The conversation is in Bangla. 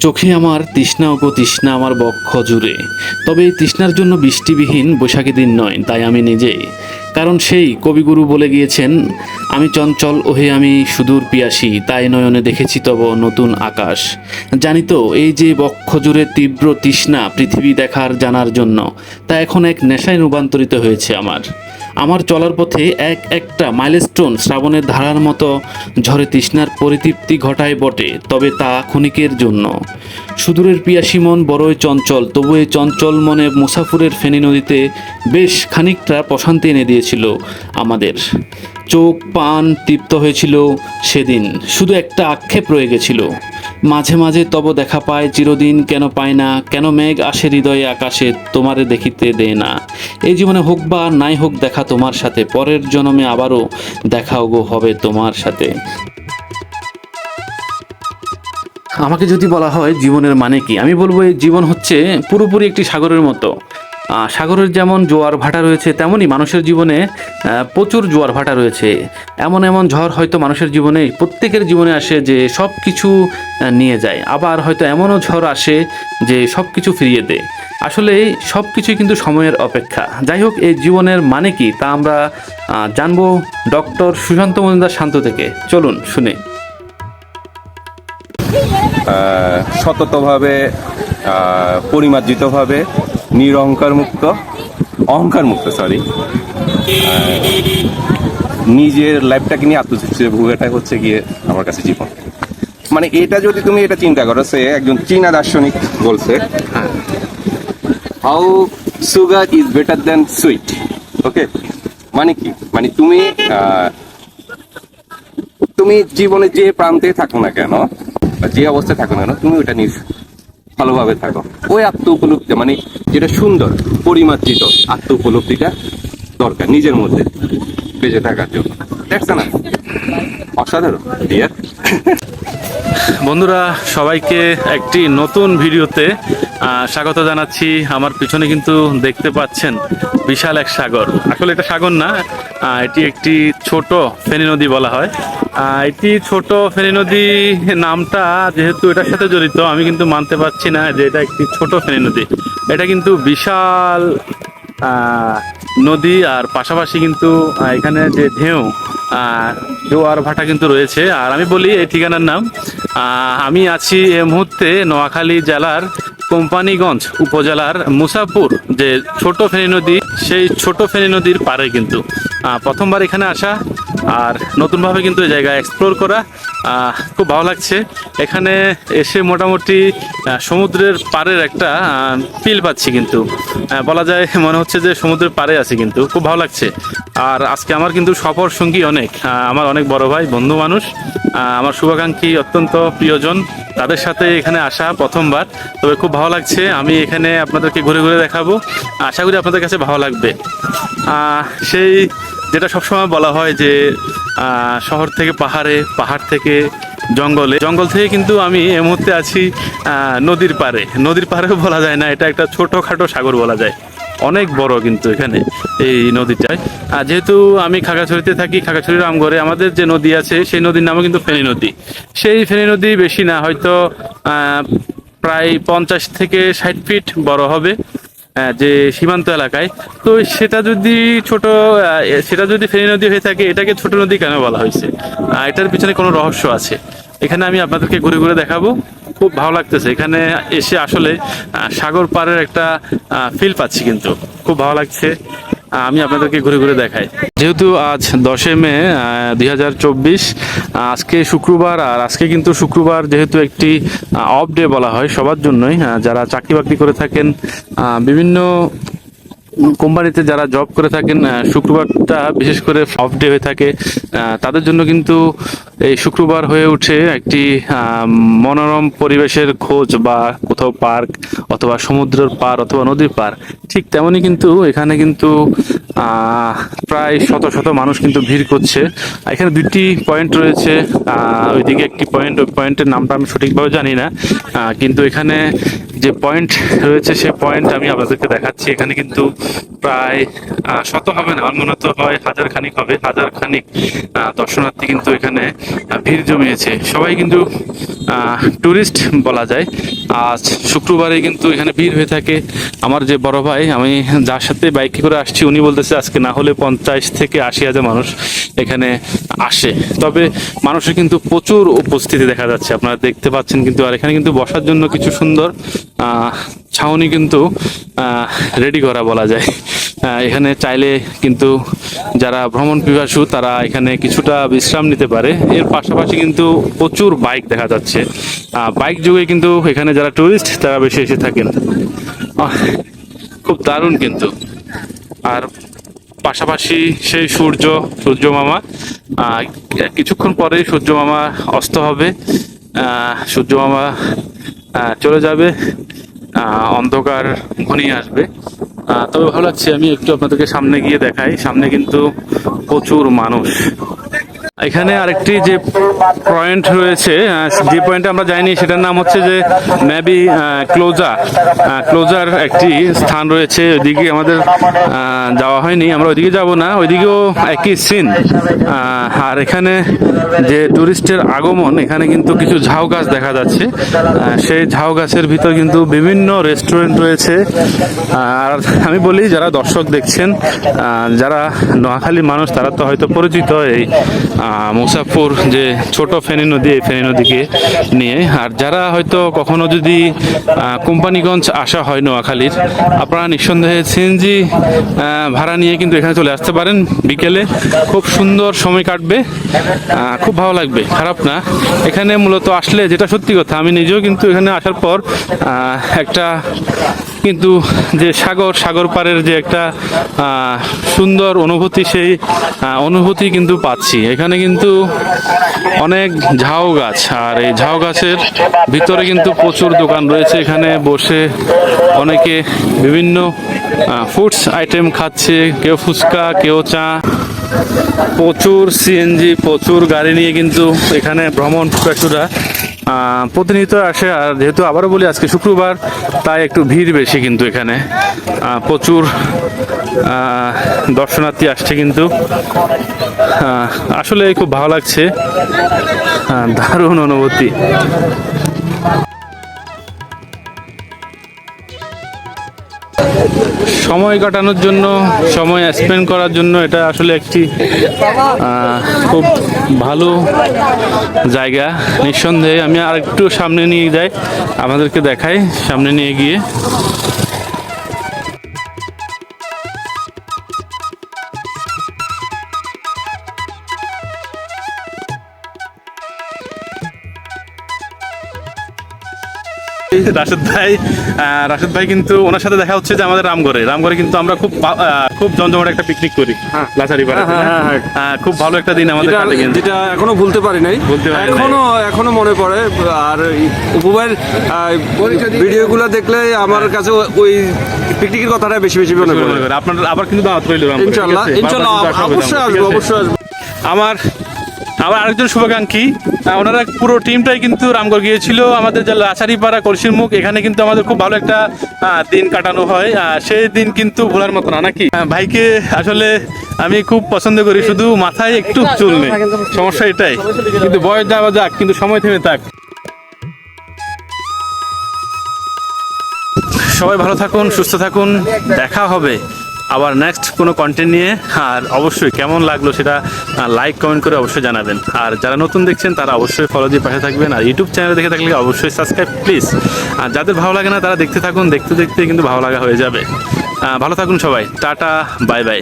চোখে আমার তৃষ্ণা ওগো তৃষ্ণা আমার বক্ষ জুড়ে। তবে এই তৃষ্ণার জন্য বৃষ্টিবিহীন বৈশাখী দিন নয়, তাই আমি নিজেই কারণ সেই কবিগুরু বলে গিয়েছেন, আমি চঞ্চল ওহে আমি সুদূর পিয়াসী, তাই নয়নে দেখেছি তব নতুন আকাশ। জানি তো, এই যে বক্ষ জুড়ে তীব্র তৃষ্ণা পৃথিবী দেখার জানার জন্য, তা এখন এক নেশায় রূপান্তরিত হয়েছে আমার। আমার চলার পথে এক একটা মাইলস্টোন শ্রাবণের ধারার মতো ঝড়ে তৃষ্ণার পরিতৃপ্তি ঘটায় বটে, তবে তা ক্ষণিকের জন্য। সুদূরের পিয়াসী মন বড়ই চঞ্চল, তবু এই চঞ্চল মনে মুসাফুরের ফেনী নদীতে বেশ খানিকটা প্রশান্তি এনে দিয়েছিল আমাদের। চোখ পান তৃপ্ত হয়েছিল সেদিন, শুধু একটা আক্ষেপ রয়ে গেছিল। মাঝে মাঝে তব দেখা পায়, চিরদিন কেন পায় না, কেন মেঘ আসে হৃদয়ে আকাশে, তোমারে দেখিতে দেয় না। এই জীবনে হোক বা নাই হোক দেখা তোমার সাথে, পরের জন্মে আবারও দেখা হবে তোমার সাথে। আমাকে যদি বলা হয় জীবনের মানে কি? আমি বলব এই জীবন হচ্ছে পুরোপুরি একটি সাগরের মতো। সাগরের যেমন জোয়ার ভাটা রয়েছে, তেমনই মানুষের জীবনে প্রচুর জোয়ার ভাটা রয়েছে। এমন এমন ঝড় হয়তো মানুষের জীবনে, প্রত্যেকের জীবনে আসে যে সব কিছু নিয়ে যায়। আবার হয়তো এমনও ঝড় আসে যে সব কিছু ফিরিয়ে দেয়। আসলে সব কিছুই কিন্তু সময়ের অপেক্ষা। যাই হোক, এই জীবনের মানে কি তা আমরা জানব ডক্টর সুশান্ত মজুমদার শান্ত থেকে। চলুন, শুনে। সততভাবে পরিমার্জিতভাবে নিরহংকার মুক্ত অহংকার মুক্ত সরি নিজের লাইফটাকে নিয়ে আত্মতৃপ্তি ভোগাটা হচ্ছে গিয়ে আমার কাছে জীবন। মানে এটা যদি তুমি এটা চিন্তা করো, সে একজন চীনা দার্শনিক বলছে how sugar is better than sweet okay মানে কি? মানে তুমি তুমি জীবনে যে প্রান্তে থাকো না কেন যে অবস্থায় থাকো না কেন, তুমি ওটা নিয়ে ভালোভাবে থাকো। ওই আত্ম উপলব্ধি মানে যেটা সুন্দর, পরিমার্জিত আত্ম উপলব্ধিটা দরকার নিজের মধ্যে, বেঁচে থাকার জন্য। দেখছে না অসাধারণ। ডিয়ার বন্ধুরা, সবাইকে একটি নতুন ভিডিওতে স্বাগত জানাচ্ছি। আমার পিছনে কিন্তু দেখতে পাচ্ছেন বিশাল এক সাগর। আসলে এটা সাগর না এটি একটি ছোট ফেনী নদী বলা হয়। এটি ছোট ফেনী নদী নামটা যেহেতু এটার সাথে জড়িত, আমি কিন্তু মানতে পারছি না যে এটা একটি ছোট ফেনী নদী। এটা কিন্তু বিশাল নদী আর পাশাপাশি কিন্তু এখানে যে ঢেউ জোয়ার ভাটা কিন্তু রয়েছে। আর আমি বলি এই ঠিকানার নাম। আমি আছি এ মুহূর্তে নোয়াখালী জেলার কোম্পানিগঞ্জ উপজেলার মুসাপুর যে ছোট ফেনী নদী, সেই ছোট ফেনী নদীর পারে কিন্তু। প্রথমবার এখানে আসা। আর নতুনভাবে কিন্তু এই জায়গা এক্সপ্লোর করা খুব ভালো লাগছে। এখানে এসে মোটামুটি সমুদ্রের পাড়ের একটা ফিল পাচ্ছি কিন্তু। বলা যায় মনে হচ্ছে যে সমুদ্রের পাড়ে আছি কিন্তু, খুব ভালো লাগছে। আর আজকে আমার কিন্তু সফর সঙ্গী অনেক আমার অনেক বড় ভাই, বন্ধু মানুষ আমার শুভাকাঙ্ক্ষী অত্যন্ত প্রিয়জন, তাদের সাথে এখানে আসা প্রথমবার। তবে খুব ভালো লাগছে, আমি এখানে আপনাদেরকে ঘুরে ঘুরে দেখাবো। আশা করি আপনাদের কাছে ভালো লাগবে। সেই যেটা সবসময় বলা হয় যে শহর থেকে পাহাড়ে, পাহাড় থেকে জঙ্গলে। জঙ্গল থেকে কিন্তু আমি এই মুহূর্তে আছি নদীর পাড়ে। নদীর পাড়েও বলা যায় না, এটা একটা ছোটোখাটো সাগর বলা যায়। অনেক বড় কিন্তু এখানে এই নদীটায় আর যেহেতু আমি খাগড়াছড়িতে থাকি খাগড়াছড়ির রামগড়ে, আমাদের যে নদী আছে, সেই নদীর নামও কিন্তু ফেনী নদী। সেই ফেনী নদী বেশি না, হয়তো প্রায় পঞ্চাশ থেকে ষাট ফিট বড় হবে। যে সীমান্ত এলাকায়, তো সেটা যদি ছোট সেটা যদি ফেনী নদী হয়ে থাকে, এটাকে ছোট নদী কেন বলা হয়েছে? এটার পিছনে কোনো রহস্য আছে? এখানে আমি আপনাদেরকে ঘুরে ঘুরে দেখাবো। খুব ভালো লাগতেছে। এখানে এসে আসলে সাগর পাড়ের একটা ফিল পাচ্ছি কিন্তু। খুব ভালো লাগছে। আমি আপনাদেরকে ঘুরে ঘুরে দেখাই। যেহেতু আজ দশই মে দুই হাজার চব্বিশ আজকে শুক্রবার, আর আজকে কিন্তু শুক্রবার যেহেতু একটি অফ ডে বলা হয় সবার জন্যই যারা চাকরি বাকরি করে থাকেন বিভিন্ন কোম্পানিতে যারা জব করে থাকেন শুক্রবারটা বিশেষ করে অফ ডে হয়ে থাকে তাদের জন্য কিন্তু এই শুক্রবার হয়ে উঠে একটি মনোরম পরিবেশের খোঁজ বা কোথাও পার্ক অথবা সমুদ্রের পার অথবা নদীর পার, ঠিক তেমনই কিন্তু এখানে কিন্তু প্রায় শত শত মানুষ কিন্তু ভিড় করছে। এখানে দুইটি পয়েন্ট রয়েছে ওইদিকে একটি পয়েন্ট ওই পয়েন্টের নামটা আমি সঠিকভাবে জানি না কিন্তু এখানে যে পয়েন্ট রয়েছে, সে পয়েন্ট আমি আপনাদেরকে দেখাচ্ছি। এখানে কিন্তু প্রায় শত হবে না আমার মনে তো হয় হাজার খানিক হবে হাজার খানিক দর্শনার্থী কিন্তু এখানে ভিড় জমিয়েছে। সবাই কিন্তু টুরিস্ট বলা যায়। আজ শুক্রবারে কিন্তু এখানে ভিড় হয়ে থাকে। আমার যে বড় ভাই, আমি যার সাথে বাইকে করে আসছি, উনি বলতেছে, আজকে না হলে পঞ্চাশ থেকে আশি হাজার মানুষ এখানে আসে। তবে মানুষের কিন্তু প্রচুর উপস্থিতি দেখা যাচ্ছে। আপনারা দেখতে পাচ্ছেন কিন্তু, আর এখানে কিন্তু বসার জন্য কিছু সুন্দর ছাউনি কিন্তু রেডি করা বলা যায়। আহ, এখানে চাইলে কিন্তু যারা ভ্রমণ পিপাসু তারা এখানে কিছুটা বিশ্রাম নিতে পারে। এর পাশাপাশি কিন্তু প্রচুর বাইক দেখা যাচ্ছে। বাইক যুগে কিন্তু এখানে যারা টুরিস্ট তারা বেশি এসে থাকেন। খুব দারুণ কিন্তু। আর পাশাপাশি সেই সূর্য সূর্য মামা কিছুক্ষণ পরে সূর্য মামা অস্ত হবে। সূর্য মামা চলে যাবে। অন্ধকার ঘনিয়ে আসবে। তবে ভালো লাগছে আমি একটু আপনাদেরকে সামনে গিয়ে দেখাই। সামনে কিন্তু প্রচুর মানুষ। এখানে আরেকটি যে পয়েন্ট রয়েছে যে পয়েন্টে আমরা যাইনি, সেটার নাম হচ্ছে যে মেবি ক্লোজা ক্লোজার একটি স্থান রয়েছে, ওইদিকে আমাদের যাওয়া হয়নি, আমরা ওইদিকে যাব না, ওইদিকেও একই সিন আর এখানে যে টুরিস্টের আগমন, এখানে কিন্তু কিছু ঝাউ গাছ দেখা যাচ্ছে। সেই ঝাউ গাছের ভিতর কিন্তু বিভিন্ন রেস্টুরেন্ট রয়েছে। আর আমি বলি, যারা দর্শক দেখছেন যারা নোয়াখালী মানুষ, তারা তো হয়তো পরিচিত এই মুসাফুর যে ছোট ফেনী নদী, এই ফেনী নদীকে নিয়ে। আর যারা হয়তো কখনো যদি কোম্পানিগঞ্জ আসা হয় নোয়াখালীর, আপনারা নিঃসন্দেহে সিএনজি ভাড়া নিয়ে কিন্তু এখানে চলে আসতে পারেন। বিকেলে খুব সুন্দর সময় কাটবে। খুব ভালো লাগবে। খারাপ না। এখানে মূলত আসলে যেটা সত্যি কথা, আমি নিজেও কিন্তু এখানে আসার পর একটা কিন্তু যে সাগর সাগর পাড়ের যে একটা সুন্দর অনুভূতি, সেই অনুভূতি কিন্তু পাচ্ছি। এখানে কিন্তু অনেক ঝাউ গাছ, আর এই ঝাউ গাছের ভিতরে কিন্তু প্রচুর দোকান রয়েছে। এখানে বসে অনেকে বিভিন্ন ফুডস আইটেম খাচ্ছে। কেউ ফুচকা, কেউ চা। প্রচুর সিএনজি প্রচুর গাড়ি নিয়ে কিন্তু এখানে ভ্রমণ পিপাসুরা প্রতিনিয়ত আসে, আর যেহেতু আবারও বলি আজকে শুক্রবার, তাই একটু ভিড় বেশি কিন্তু এখানে। প্রচুর দর্শনার্থী আসছে কিন্তু। আসলে খুব ভালো লাগছে। দারুণ অনুভূতি। সময় কাটানোর জন্য, সময় স্পেন্ড করার জন্য এটা আসলে একটি খুব ভালো জায়গা। নিঃসন্দেহে আমি আর একটু সামনে নিয়ে যাই আমাদেরকে দেখাই, সামনে নিয়ে গিয়ে। রাশেদ ভাই রাশেদ ভাই কিন্তু ওনার সাথে দেখা হচ্ছে যে আমাদের রামগড়ে। রামগড়ে কিন্তু আমরা খুব খুব জমজমাট একটা পিকনিক করি লাচারি হ্যাঁ, হ্যাঁ, না? হ্যাঁ, আহ, খুব ভালো একটা দিন আমাদের যেটা কাটে কিন্তু। যেটা এখনও ভুলতে পারি নাই। ভুলতে পারি এখনও এখনও মনে পড়ে আর উপবাইয়ের ভিডিওগুলো দেখলে আমার কাছে ওই পিকনিকের কথাটা বেশি বেশি মনে পড়ে মনে করে আপনার আবার কিন্তু দাওয়াত রইল আসা হবে অবশ্যই আসব অবশ্যই আসব। আমার আমার আরেকজন শুভাকাঙ্ক্ষী। ওনারা পুরো টিমটাই কিন্তু রামগড় গিয়েছিল, আমাদের যে কলসির মুখ এখানে কিন্তু আমাদের খুব ভালো একটা দিন কাটানো হয়। সেই দিন কিন্তু ভোলার মতো না, নাকি? ভাইকে আসলে আমি খুব পছন্দ করি, শুধু মাথায় একটু চুল নেই। সমস্যা এটাই। কিন্তু বয়স যাওয়া যাক, কিন্তু সময় থেমে থাক। সবাই ভালো থাকুন, সুস্থ থাকুন, দেখা হবে। আবার নেক্সট কোনো কন্টেন্ট নিয়ে, আর অবশ্যই কেমন লাগল সেটা লাইক কমেন্ট করে অবশ্যই জানাবেন। আর যারা নতুন দেখছেন, তারা অবশ্যই ফলো দিয়ে পাশে থাকবেন। আর ইউটিউব চ্যানেল দেখে থাকলে অবশ্যই সাবস্ক্রাইব প্লিজ আর যাদের ভালো লাগে না, তারা দেখতে থাকুন। দেখতে দেখতে কিন্তু ভালো লাগা হয়ে যাবে। ভালো থাকুন সবাই। Tata bye bye